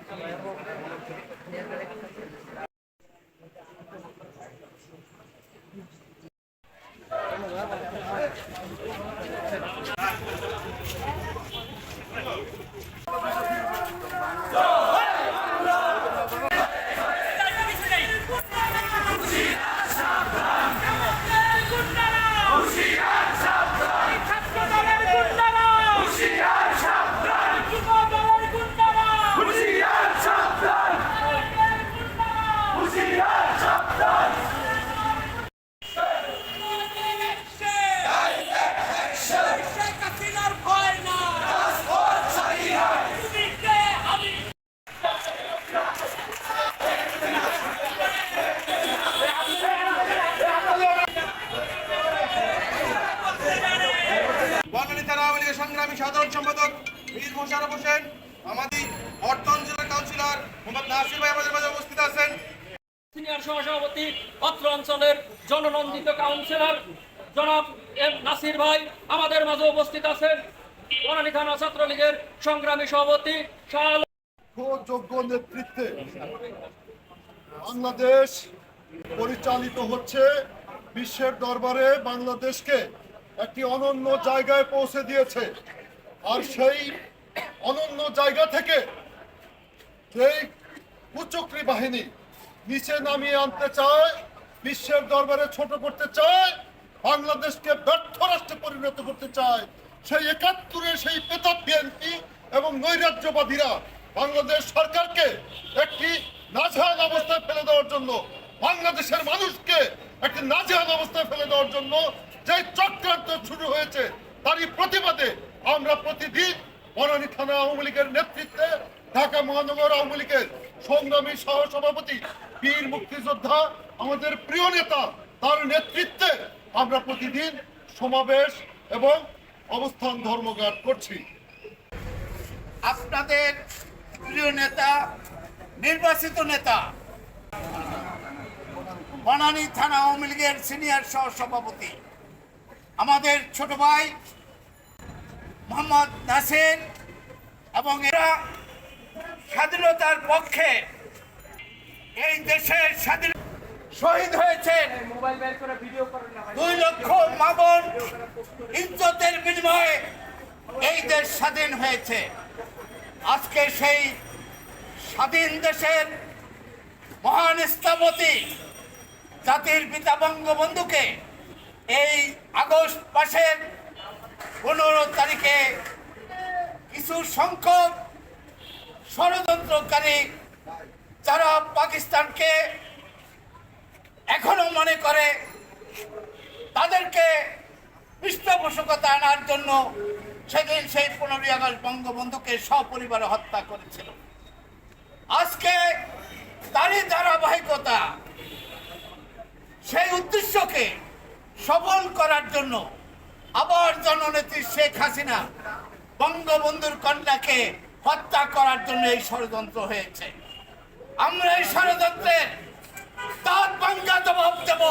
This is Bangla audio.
বনানী থানা আওয়ামী লীগের সংগ্রামী সাধারণ সম্পাদক মীর মোশারফ হোসেন আমাদের বর্তমান জেলার কাউন্সিলর মোহাম্মদ নাসির ভাই আমাদের মাঝে উপস্থিত আছেন। সিনিয়র সহসভাপতি অত্র অঞ্চলের জননন্দিত কাউন্সিলর জনাব এম নাসির ভাই আমাদের মাঝে উপস্থিত আছেন। বনানী থানা ছাত্রলীগের সংগ্রামী সভাপতি শাহ যোগ্য নেতৃত্বে বাংলাদেশ পরিচালিত হচ্ছে বিশ্বের দরবারে বাংলাদেশকে একটি অনন্য জায়গায় পৌঁছে দিয়েছে। আর সেই অনন্য জায়গা থেকে যেই কুচক্রী বাহিনী নিচে নামিয়ে আনতে চায়, বিশ্বের দরবারে ছোট করতে চায়, বাংলাদেশকে ব্যর্থ রাষ্ট্রে পরিণত করতে চায়। সেই একাত্তরের সেই পেতাব বিএনপি এবং নৈরাজ্যবাদীরা বাংলাদেশ সরকারকে একটি নাজেহাল অবস্থায় ফেলে দেওয়ার জন্য, বাংলাদেশের মানুষকে একটি নাজেহাল অবস্থায় ফেলে দেওয়ার জন্য যে চক্রান্ত শুরু হয়েছে, তারই প্রতিবাদে আমরা প্রতিদিন বনানী থানা আওয়ামী লীগের নেতৃত্বে, ঢাকা মহানগর আওয়ামী লীগের সংগ্রামী সহসভাপতি বীর মুক্তিযোদ্ধা, আমাদের প্রিয় নেতা, তার নেতৃত্বে আমরা প্রতিদিন সমাবেশ এবং অবস্থান ধর্মঘাট করছি। আপনাদের প্রিয় নেতা, নির্বাচিত নেতা, বনানী থানা আওয়ামী লীগের সিনিয়র সহ সভাপতি আমাদের ছোট ভাই মোহাম্মদ নাসির এবং এরা স্বাধীনতার পক্ষে এই দেশের স্বাধীন শহীদ হয়েছেন। দুই লক্ষ মাবন ইজ্জতের বিনিময়ে এই দেশ স্বাধীন হয়েছে। আজকে সেই স্বাধীন দেশের মহান স্থপতি, জাতির পিতা বঙ্গবন্ধুকে এই আগস্ট মাসের পনেরো তারিখে কিছু সংখ্যক ষড়যন্ত্রকারী যারা পাকিস্তানকে এখনও মনে করে, তাদেরকে পৃষ্ঠপোষকতা আনার জন্য সেদিন সেই পনেরোই আগস্ট বঙ্গবন্ধুকে সপরিবারে হত্যা করেছিল। আজকে তারই ধারাবাহিকতা, সেই উদ্দেশ্যকে সফল করার জন্য আবার জননেত্রী শেখ হাসিনা বঙ্গবন্ধুর কন্যাকে হত্যা করার জন্য এই ষড়যন্ত্র হয়েছে। আমরা এই ষড়যন্ত্রের তার বাঙ্গা জবাব দেব।